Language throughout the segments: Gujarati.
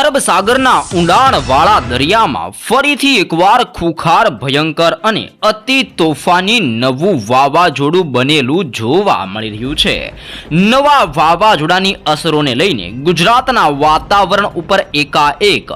અરબ સાગરના ઊંડાણવાળા દરિયામાં ફરીથી એકવાર ખુખાર ભયંકર અને અતિ તોફાની નવું વાવાઝોડું બનેલું જોવા મળી રહ્યું છે. નવા વાવાઝોડાની અસરોને લઈને ગુજરાતના વાતાવરણ ઉપર એકાએક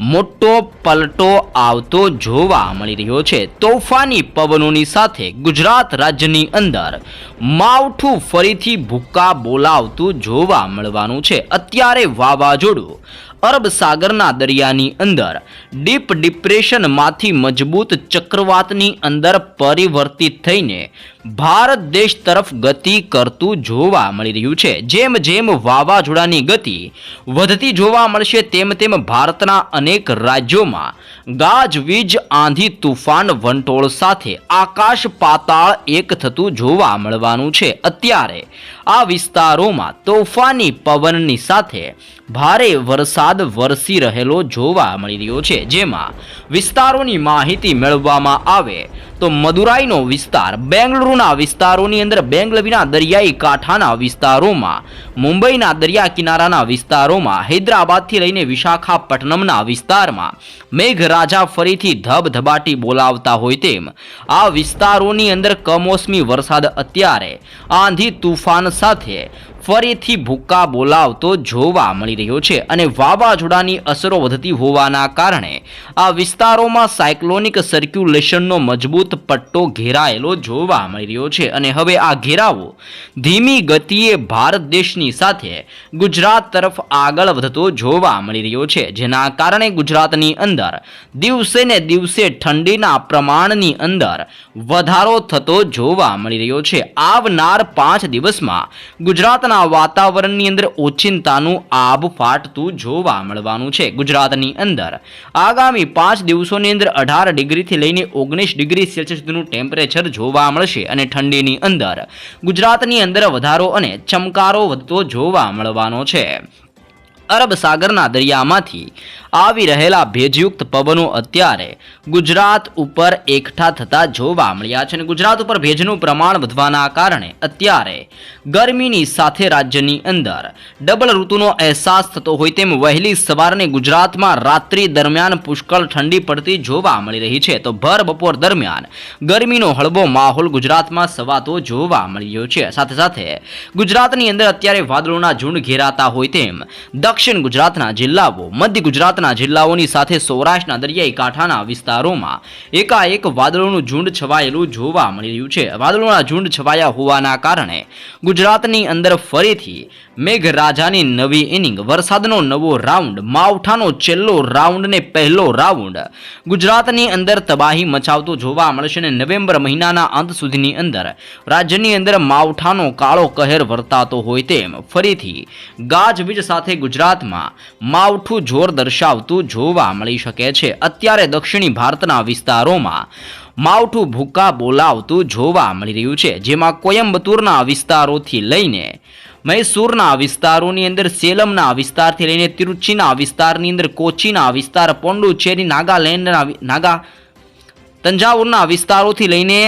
મોટો પલટો આવતો જોવા મળી રહ્યો છે. તોફાની પવનોની સાથે ગુજરાત રાજ્યની અંદર માવઠું ફરીથી ભૂક્કા બોલાવતું જોવા મળવાનું છે. અત્યારે વાવાઝોડું અરબ સાગરના દરિયાની અંદર. ડીપ ડિપ્રેશનમાંથી મજબૂત ચક્રવાતની અંદર પરિવર્તિત થઈને ભારત દેશ તરફ ગતિ કરતું જોવા મળી રહ્યું છે. જેમ જેમ વાવાઝોડાની ગતિ વધતી જોવા મળશે, તેમ તેમ ભારતના અનેક રાજ્યોમાં ગાજવીજ આંધી, તુફાન, વંટોળ સાથે આકાશ પાતાળ એક થતું જોવા મળવાનું છે. અત્યારે આ વિસ્તારોમાં તોફાની પવનની સાથે ભારે વરસાદ વરસી રહેલો જોવા મળી રહ્યો છે. જેમાં વિસ્તારોની માહિતી મેળવવામાં આવે તો મદુરાઈનો વિસ્તાર બેંગલુરુના વિસ્તારોની અંદર બેંગલવીના દરિયાઈ કાંઠાના વિસ્તારોમાં, મુંબઈના દરિયા કિનારાના વિસ્તારોમાં, હૈદરાબાદથી લઈને વિશાખાપટ્ટનમના વિસ્તારમાં મેઘરાજા ફરીથી ધબધબાટી બોલાવતા હોય તેમ, આ વિસ્તારોની અંદર કમોસમી વરસાદ અત્યારે આંધી તુફાન સાથે ફરીથી ભૂક્કા બોલાવતો જોવા મળી રહ્યો છે અને વાવાઝોડાની અસરો વધતી હોવાના કારણે આ વિસ્તારોમાં સાયક્લોનિક સર્ક્યુલેશનનો મજબૂત પટ્ટો ઘેરાયેલો જોવા મળી રહ્યો છે અને હવે આ ઘેરાવો ધીમી ગતિએ ભારત દેશની સાથે ગુજરાત તરફ આગળ વધતો જોવા મળી રહ્યો છે, જેના કારણે ગુજરાતની અંદર દિવસે ને દિવસે ઠંડીના પ્રમાણની અંદર વધારો થતો જોવા મળી રહ્યો છે. આવનાર પાંચ દિવસમાં ગુજરાતના વાતાવરણની અંદર ઓચિંતાનું આબ ફાટતું જોવા મળવાનું છે ગુજરાતની અંદર. આગામી પાંચ દિવસોની અંદર અઢાર ડિગ્રીથી લઈને ઓગણીસ ડિગ્રી સેલ્સિયસ સુધીનું ટેમ્પરેચર જોવા મળશે અને ઠંડીની અંદર ગુજરાતની અંદર વધારો અને ચમકારો વધતો જોવા મળવાનો છે. અરબ સાગરના દરિયામાંથી આવી રહેલા ભેજયુક્ત પવનો અત્યારે ગુજરાત ઉપર એકઠા થતા જોવા મળ્યા છે અને ગુજરાત ઉપર ભેજનું પ્રમાણ વધવાના કારણે અત્યારે ગરમીની સાથે રાજ્યની અંદર ડબલ ઋતુનો અહેસાસ થતો હોય તેમ વહેલી સવારને ગુજરાતમાં રાત્રિ દરમિયાન પુષ્કળ ઠંડી પડતી જોવા મળી રહી છે. તો ભર બપોર દરમિયાન ગરમીનો હળવો માહોલ ગુજરાતમાં સવાતો જોવા મળી રહ્યો છે. સાથે સાથે ગુજરાતની અંદર અત્યારે વાદળોના ઝુંડ ઘેરાતા હોય તેમ દક્ષિણ ગુજરાતના જિલ્લાઓ, મધ્ય ગુજરાતના જિલ્લાઓની સાથે સૌરાષ્ટ્રના દરિયાઈ કાંઠાના વિસ્તારોમાં એકાએક વાદળોનું ઝુંડ છવાયેલું જોવા મળી રહ્યું છે. વાદળોના ઝુંડ છવાયા હોવાના કારણે ગુજરાતની અંદર ફરીથી મેઘરાજાની નવી ઇનિંગ, વરસાદનો નવો રાઉન્ડ, માવઠાનો છેલ્લો રાઉન્ડ ને પહેલો રાઉન્ડ ગુજરાતની અંદર તબાહી મચાવતો જોવા મળશે અને નવેમ્બર મહિનાના અંત સુધીની અંદર રાજ્યની અંદર માવઠાનો કાળો કહેર વર્તાતો હોય તેમ ફરીથી ગાજવીજ સાથે ગુજરાતમાં માવઠું જોર દર્શાવતું જોવા મળી શકે છે. અત્યારે દક્ષિણી ભારતના વિસ્તારોમાં માવઠું ભૂકા બોલાવતું જોવા મળી રહ્યું છે. જેમાં કોયમ્બતુરના વિસ્તારોથી લઈને મૈસૂરના વિસ્તારોની અંદર, સેલમના વિસ્તારથી લઈને તિરુચીના વિસ્તારની અંદર, કોચીના વિસ્તાર, પોંડુચેરી, નાગાલેન્ડના નાગા, તંજાવુરના વિસ્તારોથી લઈને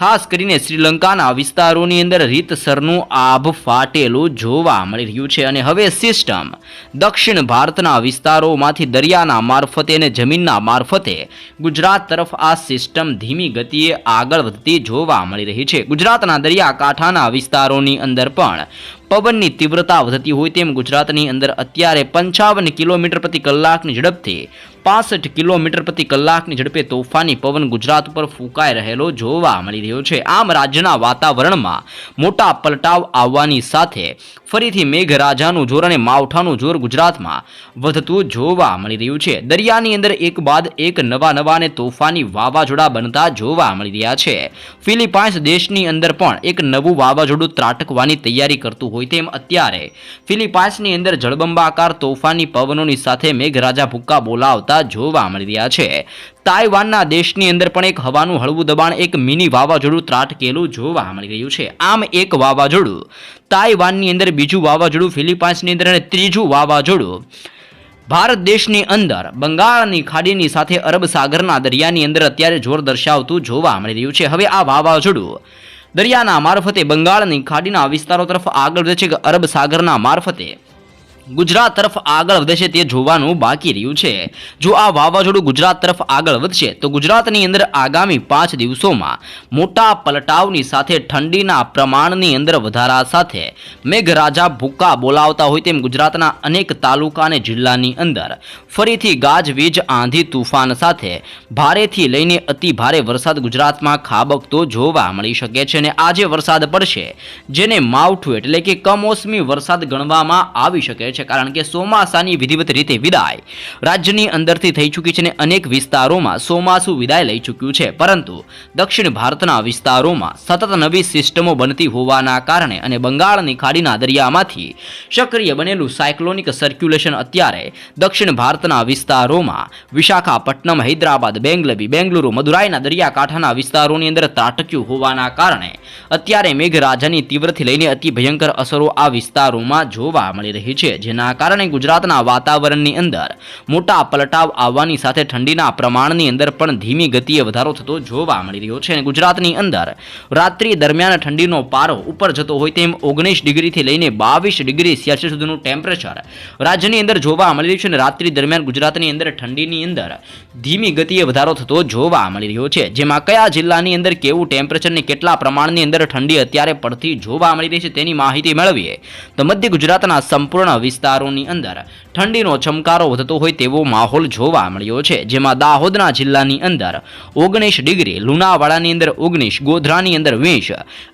ખાસ કરીને શ્રીલંકાના વિસ્તારોની અંદર રીતસરનું આભ ફાટેલું જોવા મળી રહ્યું છે અને હવે સિસ્ટમ. દક્ષિણ ભારતના વિસ્તારોમાંથી દરિયાના મારફતે અને જમીનના મારફતે ગુજરાત તરફ આ સિસ્ટમ ધીમી ગતિએ આગળ વધતી જોવા મળી રહી છે. ગુજરાતના દરિયાકાંઠાના વિસ્તારોની અંદર પણ પવનની તીવ્રતા વધતી હોય તેમ ગુજરાતની અંદર અત્યારે પંચાવન કિલોમીટર પ્રતિ કલાકની ઝડપથી પાસઠ કિલોમીટર પ્રતિ કલાકની ઝડપે તોફાની પવન ગુજરાત ઉપર ફૂંકાઈ રહેલો જોવા મળી રહ્યો છે. આમ રાજ્યના વાતાવરણમાં મોટા પલટાવ આવવાની સાથે ફરીથી મેઘરાજાનું જોર અને માવઠાનું જોર ગુજરાતમાં વધતું જોવા મળી રહ્યું છે. દરિયાની અંદર એક બાદ એક નવા નવા અને તોફાની વાવાઝોડા બનતા જોવા મળી રહ્યા છે. ફિલિપાઇન્સ દેશની અંદર પણ એક નવું વાવાઝોડું ત્રાટકવાની તૈયારી કરતું હોય તેમ અત્યારે ફિલિપાઇન્સની અંદર જળબંબાકાર તોફાની પવનોની સાથે મેઘરાજા ભૂક્કા બોલાવતા જોવા મળી રહ્યા છે. તાઇવાનના દેશની અંદર પણ એક હવાનું હળવું દબાણ, એક મિની વાવાઝોડું ત્રાટકેલું જોવા મળી રહ્યું છે. આમ એક વાવાઝોડું. તાઇવાનની અંદર બીજું વાવાઝોડું, ફિલિપાઇન્સની અંદર અને ત્રીજું વાવાઝોડું. ભારત દેશની અંદર બંગાળની ખાડીની સાથે અરબ સાગરના દરિયાની અંદર અત્યારે જોર દર્શાવતું જોવા મળી રહ્યું છે. હવે આ વાવાઝોડું દરિયાના મારફતે બંગાળની ખાડીના વિસ્તારો તરફ આગળ વધે છે કે અરબ સાગરના મારફતે. ગુજરાત તરફ આગળ વધશે તે જોવાનું બાકી રહ્યું છે. જો આ વાવાઝોડું ગુજરાત તરફ આગળ વધશે, તો ગુજરાતની અંદર આગામી પાંચ દિવસોમાં મોટા પલટાવની સાથે ઠંડીના પ્રમાણની અંદર વધારા સાથે મેઘરાજા ભૂકા બોલાવતા હોય તેમ ગુજરાતના અનેક તાલુકા અને જિલ્લાની અંદર ફરીથી ગાજવીજ, આંધી, તુફાન સાથે ભારેથી લઈને અતિ ભારે વરસાદ ગુજરાતમાં ખાબકતો જોવા મળી શકે છે અને આજે વરસાદ પડશે, જેને માવઠું એટલે કે કમોસમી વરસાદ ગણવામાં આવી શકે છે. કારણ કે ચોમાસાની વિધિવત રીતે વિદાય રાજ્યની અંદરથી થઈ ચૂકી છે અને અનેક વિસ્તારોમાં ચોમાસું વિદાય લઈ ચૂક્યું છે. પરંતુ દક્ષિણ ભારતના વિસ્તારોમાં સતત નવી સિસ્ટમો બનતી હોવાના કારણે અને બંગાળની ખાડીના દરિયામાંથી સક્રિય બનેલું સાયક્લોનિક સર્ક્યુલેશન અત્યારે દક્ષિણ ભારતના વિસ્તારોમાં વિશાખાપટ્ટનમ, હૈદરાબાદ, બેંગલબી, બેંગલુરુ, મદુરાઈના દરિયાકાંઠાના વિસ્તારોની અંદર ત્રાટક્યું હોવાના કારણે અત્યારે મેઘરાજાની તીવ્રથી લઈને અતિ ભયંકર અસરો આ વિસ્તારોમાં જોવા મળી રહી છે. જેના કારણે ગુજરાતના વાતાવરણની અંદર મોટા પલટાવ આવવાની સાથે ઠંડીના પ્રમાણની અંદર પણ ધીમી ગતિએ વધારો થતો જોવા મળી રહ્યો છે. ગુજરાતની અંદર રાત્રિ દરમિયાન ઠંડીનો પારો ઉપર જતો હોય તેમ ઓગણીસ ડિગ્રીથી લઈને બાવીસ ડિગ્રી સેલ્સિયસ સુધીનું ટેમ્પરેચર રાજ્યની અંદર જોવા મળી રહ્યું છે. અને રાત્રિ દરમિયાન ગુજરાતની અંદર ઠંડીની અંદર ધીમી ગતિએ વધારો થતો જોવા મળી રહ્યો છે. જેમાં કયા જિલ્લાની અંદર કેવું ટેમ્પરેચર ને કેટલા પ્રમાણની અંદર ઠંડી અત્યારે પડતી જોવા મળી રહી છે તેની માહિતી મેળવીએ તો મધ્ય ગુજરાતના સંપૂર્ણ વિસ્તારોની અંદર ઠંડીનો ચમકારો વધતો હોય તેવો માહોલ જોવા મળ્યો છે, જેમાં દાહોદના જિલ્લાની અંદર ઓગણીસ ડિગ્રી, લુણાવાડાની અંદર ઓગણીસ, ગોધરાની અંદર વીસ,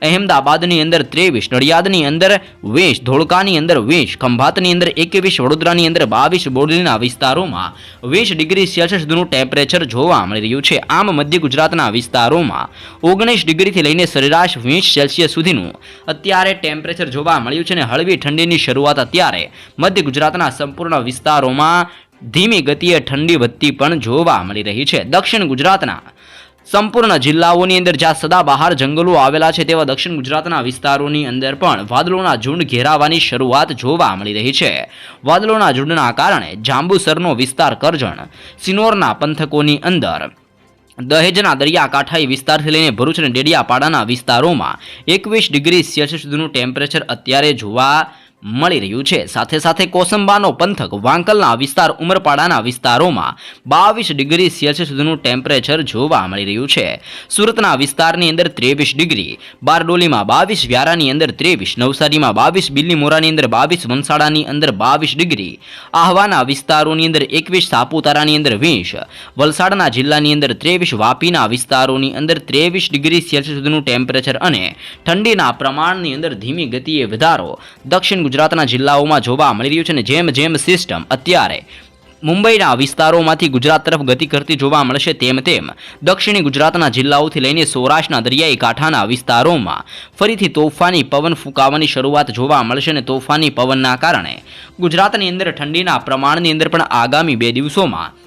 અહેમદાબાદની અંદર ત્રેવીસ, નડિયાદની અંદર વીસ, ધોળકાની અંદર વીસ, ખંભાતની અંદર એકવીસ, વડોદરાની અંદર બાવીસ બોરડીના વિસ્તારોમાં વીસ ડિગ્રી સેલ્સિયસ સુધીનું ટેમ્પરેચર જોવા મળી રહ્યું છે. આમ મધ્ય ગુજરાતના વિસ્તારોમાં ઓગણીસ ડિગ્રીથી લઈને સરેરાશ વીસ સેલ્સિયસ સુધીનું અત્યારે ટેમ્પરેચર જોવા મળ્યું છે અને હળવી ઠંડીની શરૂઆત અત્યારે મધ્ય ગુજરાતના સંપૂર્ણ વિસ્તારોમાં ધીમી ગતિએ ઠંડી વધતી પણ જોવા મળી રહી છે. દક્ષિણ ગુજરાતના સંપૂર્ણ જિલ્લાઓની અંદર જ્યાં સદાબહાર જંગલો આવેલા છે તેવા દક્ષિણ ગુજરાતના વિસ્તારોની અંદર પણ વાદળોના ઝુંડ ઘેરાવાની શરૂઆત જોવા મળી રહી છે. વાદળોના ઝુંડના કારણે જાંબુસરનો વિસ્તાર કરજણ સિનોરના પંથકોની અંદર દહેજના દરિયાકાંઠાઈ વિસ્તારથી લઈને ભરૂચ અને ડેડિયાપાડાના વિસ્તારોમાં એકવીસ ડિગ્રી સેલ્સિયસ સુધીનું ટેમ્પરેચર અત્યારે જોવા મળી રહ્યું છે. સાથે સાથે કોસંબાનો પંથક વાંકલના વિસ્તાર ઉમરપાડાના વિસ્તારોમાં બાવીસ ડિગ્રી સેલ્સિયસ સુધીનું ટેમ્પરેચર જોવા મળી રહ્યું છે. સુરતના વિસ્તારની અંદર ત્રેવીસ ડિગ્રી, બારડોલીમાં બાવીસ, વ્યારાની અંદર ત્રેવીસ, નવસારીમાં બાવીસ, બિલ્લીમોરાની અંદર બાવીસ વંસાડાની અંદર બાવીસ ડિગ્રી, આહવાના વિસ્તારોની અંદર એકવીસ, સાપુતારાની અંદર વીસ, વલસાડના જિલ્લાની અંદર ત્રેવીસ, વાપીના વિસ્તારોની અંદર ત્રેવીસ ડિગ્રી સેલ્સિયસ સુધીનું ટેમ્પરેચર અને ઠંડીના પ્રમાણની અંદર ધીમી ગતિએ વધારો, દક્ષિણ ગુજરાતના જિલ્લાઓમાં જોવા મળી રહ્યું છે અને જેમ જેમ સિસ્ટમ અત્યારે મુંબઈના વિસ્તારોમાંથી ગુજરાત તરફ ગતિ કરતી જોવા મળશે તેમ તેમ દક્ષિણી ગુજરાતના જિલ્લાઓથી લઈને સૌરાષ્ટ્રના દરિયાઈ કાંઠાના વિસ્તારોમાં ફરીથી તોફાની પવન ફૂંકાવાની શરૂઆત જોવા મળશે અને તોફાની પવનના કારણે ગુજરાતની અંદર ઠંડીના પ્રમાણની અંદર પણ આગામી બે દિવસોમાં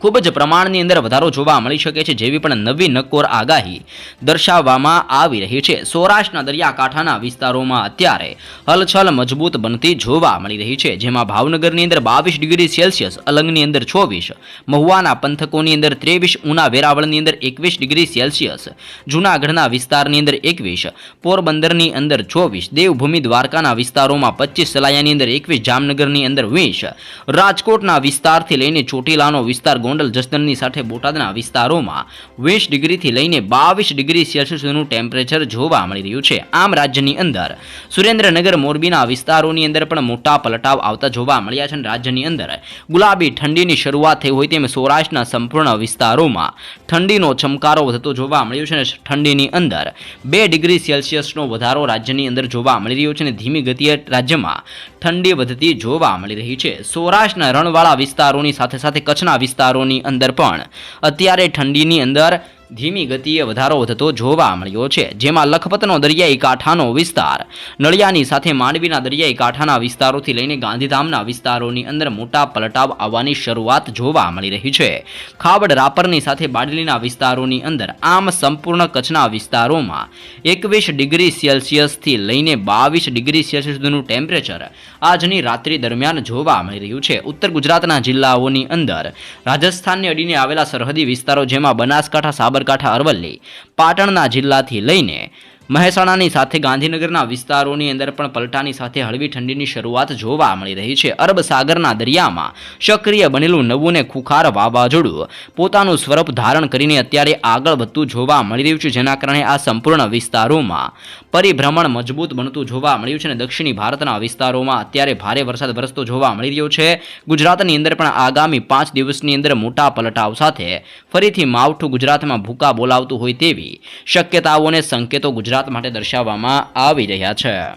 ખૂબ જ પ્રમાણની અંદર વધારો જોવા મળી શકે છે જેવી પણ નવી નકોર આગાહી દર્શાવવામાં આવી રહી છે. સૌરાષ્ટ્રના દરિયાકાંઠાના વિસ્તારોમાં અત્યારે હલચલ મજબૂત બનતી જોવા મળી રહી છે, જેમાં ભાવનગરની અંદર બાવીસ ડિગ્રી સેલ્સિયસ, અલંગની અંદર ચોવીસ, મહુવાના પંથકોની અંદર ત્રેવીસ, ઉના વેરાવળની અંદર એકવીસ ડિગ્રી સેલ્સિયસ, જૂનાગઢના વિસ્તારની અંદર એકવીસ, પોરબંદરની અંદર ચોવીસ, દેવભૂમિ દ્વારકાના વિસ્તારોમાં પચીસ, સલાયાની અંદર એકવીસ, જામનગરની અંદર વીસ, રાજકોટના વિસ્તારથી લઈને ચોટીલાનો વિસ્તાર ગોંડલ જસદણની સાથે બોટાદના વિસ્તારોમાં વીસ ડિગ્રીથી લઈને બાવીસ ડિગ્રી સેલ્સિયસ ટેમ્પરેચર જોવા મળી રહ્યું છે. આમ રાજ્યની અંદર સુરેન્દ્રનગર, મોરબીના વિસ્તારોની અંદર પણ મોટા પલટાવ આવતા જોવા મળ્યા છે રાજ્યની અંદર ગુલાબી ઠંડીની શરૂઆત થઈ હોય તેમ સૌરાષ્ટ્રના સંપૂર્ણ વિસ્તારોમાં ઠંડીનો ચમકારો વધતો જોવા મળ્યો છે અને ઠંડીની અંદર બે ડિગ્રી સેલ્સિયસનો વધારો રાજ્યની અંદર જોવા મળી રહ્યો છે અને ધીમી ગતિએ રાજ્યમાં ઠંડી વધતી જોવા મળી રહી છે. સૌરાષ્ટ્રના રણવાળા વિસ્તારોની સાથે સાથે કચ્છના વિસ્તારોની અંદર પણ. અત્યારે ઠંડીની અંદર ધીમી ગતિએ વધારો થતો જોવા મળ્યો છે, જેમાં લખપતનો દરિયાઈ કાંઠાનો વિસ્તાર, નળિયાની સાથે માંડવીના દરિયાઈ કાંઠાના વિસ્તારોથી લઈને ગાંધીધામના વિસ્તારોની અંદર મોટા પલટાવ આવવાની શરૂઆત જોવા મળી રહી છે. ખાવડ રાપરની સાથે બાડલીના વિસ્તારોની અંદર આમ સંપૂર્ણ કચ્છના વિસ્તારોમાં એકવીસ ડિગ્રી સેલ્સિયસથી લઈને બાવીસ ડિગ્રી સેલ્સિયસ સુધીનું ટેમ્પરેચર આજની રાત્રિ દરમિયાન જોવા મળી રહ્યું છે. ઉત્તર ગુજરાતના જિલ્લાઓની અંદર રાજસ્થાનને અડીને આવેલા સરહદી વિસ્તારો જેમાં બનાસકાંઠા સાબરકાંઠા અરવલ્લી. પાટણના જિલ્લાથી લઈને મહેસાણાની સાથે ગાંધીનગરના વિસ્તારોની અંદર પણ પલટાની સાથે હળવી ઠંડીની શરૂઆત જોવા મળી રહી છે. અરબ સાગરના દરિયામાં સક્રિય બનેલું નવું ને ખુખાર વાવાઝોડું પોતાનું સ્વરૂપ ધારણ કરીને અત્યારે આગળ વધતું જોવા મળી રહ્યું છે, જેના કારણે આ સંપૂર્ણ વિસ્તારોમાં પરિભ્રમણ મજબૂત બનતું જોવા મળ્યું છે અને દક્ષિણી ભારતના વિસ્તારોમાં અત્યારે ભારે વરસાદ વરસતો જોવા મળી રહ્યો છે. ગુજરાતની અંદર પણ આગામી પાંચ દિવસની અંદર મોટા પલટાવ સાથે ફરીથી માવઠું ગુજરાતમાં ભૂકા બોલાવતું હોય તેવી શક્યતાઓને સંકેતો ગુજરાત માટે દર્શાવવામાં આવી રહ્યા છે.